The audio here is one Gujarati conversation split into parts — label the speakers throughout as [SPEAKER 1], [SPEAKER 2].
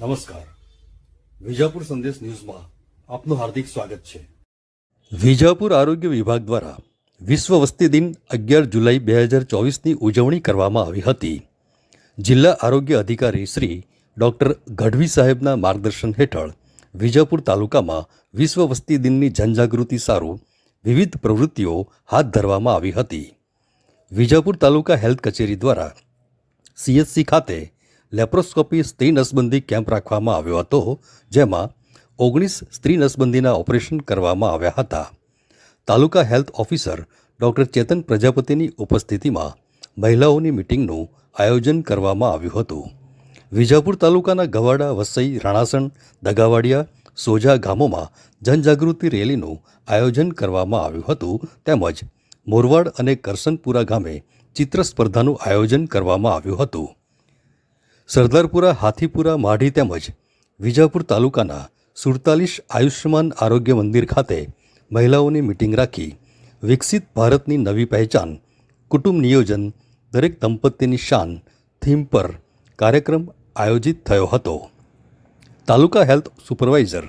[SPEAKER 1] નમસ્કાર. વિજાપુર સંદેશ ન્યૂઝમાં આપનું હાર્દિક સ્વાગત છે. વિજાપુર આરોગ્ય વિભાગ દ્વારા વિશ્વ વસ્તી દિન અગિયાર જુલાઈ બે હજાર ચોવીસની ઉજવણી કરવામાં આવી હતી. જિલ્લા આરોગ્ય અધિકારી શ્રી ડૉક્ટર ગઢવી સાહેબના માર્ગદર્શન હેઠળ વિજાપુર તાલુકામાં વિશ્વ વસ્તી દિનની જનજાગૃતિ સારું વિવિધ પ્રવૃત્તિઓ હાથ ધરવામાં આવી હતી. વિજાપુર તાલુકા હેલ્થ કચેરી દ્વારા સીએચસી ખાતે લેપ્રોસ્કોપી સ્ત્રી નસબંધી કેમ્પ રાખવામાં આવ્યો હતો, જેમાં ઓગણીસ સ્ત્રી નસબંધીના ઓપરેશન કરવામાં આવ્યા હતા. Taluka health officer doctor Chetan પ્રજાપતિની ઉપસ્થિતિમાં મહિલાઓની મિટિંગનું આયોજન કરવામાં આવ્યું હતું. વિજાપુર તાલુકાના ગવાડા, વસઈ, રાણાસણ, દગાવાડિયા, સોજા ગામોમાં જનજાગૃતિ રેલીનું આયોજન કરવામાં આવ્યું હતું. તેમજ મોરવાડ અને કરસનપુરા ગામે ચિત્ર સ્પર્ધાનું આયોજન કરવામાં આવ્યું હતું. સરદારપુરા, હાથીપુરા, માઢી તેમજ વિજાપુર તાલુકાના સુડતાલીસ આયુષ્યમાન આરોગ્ય મંદિર ખાતે મહિલાઓની મિટિંગ રાખી વિકસિત ભારતની નવી પહેચાન, કુટુંબ નિયોજન, દરેક દંપતીની શાન થીમ પર કાર્યક્રમ આયોજિત થયો હતો. તાલુકા હેલ્થ સુપરવાઇઝર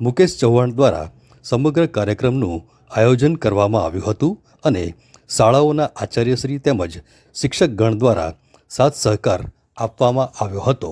[SPEAKER 1] મુકેશ ચૌહાણ દ્વારા સમગ્ર કાર્યક્રમનું આયોજન કરવામાં આવ્યું હતું અને શાળાઓના આચાર્યશ્રી તેમજ શિક્ષકગણ દ્વારા સાથ સહકાર આપવામાં આવ્યો હતો